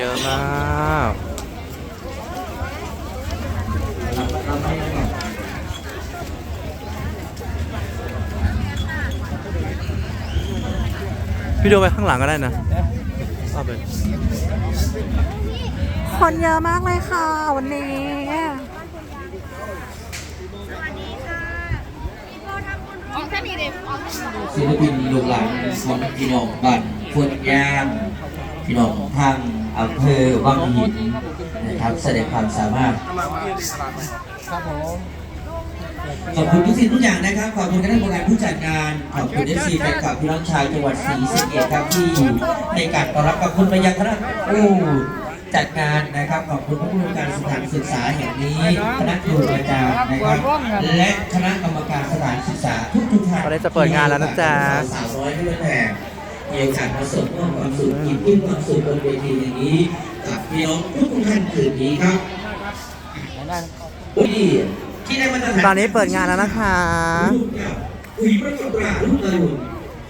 เยอะมากพี่ดูไปข้างหลังก็ได้นะเอาไปคนเยอะมากเลยค่ะ วันนี้ศิลปินลูกหลานของพี่น้องบ้านพวนยางพี่น้องทาง อำเภอวังหินนะครับแสดงความสามารถขอบคุณทุกสิ่งทุกอย่างนะครับ ขอบคุณคณะกรรมการผู้จัดงาน ขอบคุณเอฟซีแฟนคลับพี่น้องชาวจังหวัดศรีสะเกษครับที่ในการต้อนรับขอบคุณไปยังคณะผู้จัดงานนะครับขอบคุณผู้บริการสถานศึกษาแห่งนี้คณะครูอาจารย์นะครับและคณะกรรมการสถานศึกษาทุกทุกๆท่านวันนี้จะเปิดงานแล้วนะจ๊ะสาวน้อยที่แพง มีโอกาสมาสมมอบความสุขกินอิ่มความสุขบนเวทีอย่างนี้กับพี่น้องทุกท่านคืนนี้ครับอุ้ยที่ได้มาตรฐานตอนนี้เปิดงานแล้วนะคะรูปกับปุ๋ยประกอบราลูกอรุณ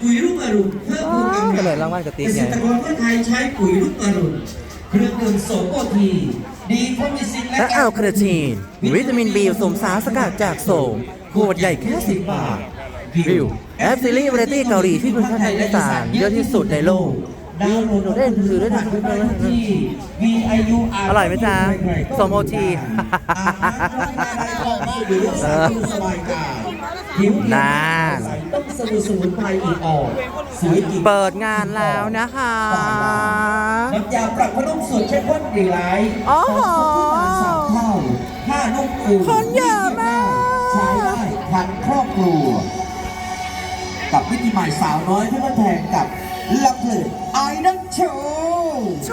ปุ๋ยลูกอรุณเพิ่มพูนกำก็เลลัยรางวัลกับติ๊เกกษไงตรกรทั่วไทยใช้ปุ๋ยลูกอรุณเครื่องดื่มโสมโอที ดีเพราะมีซิงค์และและแอลคาเนทีนวิตามินบีผสมสารสกัดจากโสมขวดใหญ่แค่ 10 บาท วิว แอปซีรีส์วาไรตี้เกาหลีที่คุณชอบในอีสานเยอะที่สุดในโลก ดาวน์โหลดเล่นถือด้วยนะที่ VIU อร่อยไหมจ๊ะสมโอทีนานต้องส มุนสมุนไพรอีกออกสวยจริงเปิดงานแล้วนะคะน้ำยาปรับผ้านุ่มสูตรเข้มข้นดีไลท์โอ้โหสามเท่าผ้านุ่มอุ่นคนเยอะมากใช้ได้ทั้งครอบครัว กับวิธีใหม่สาวน้อยที่มาแทนกับลำเพลินไอดอลโชว์โถ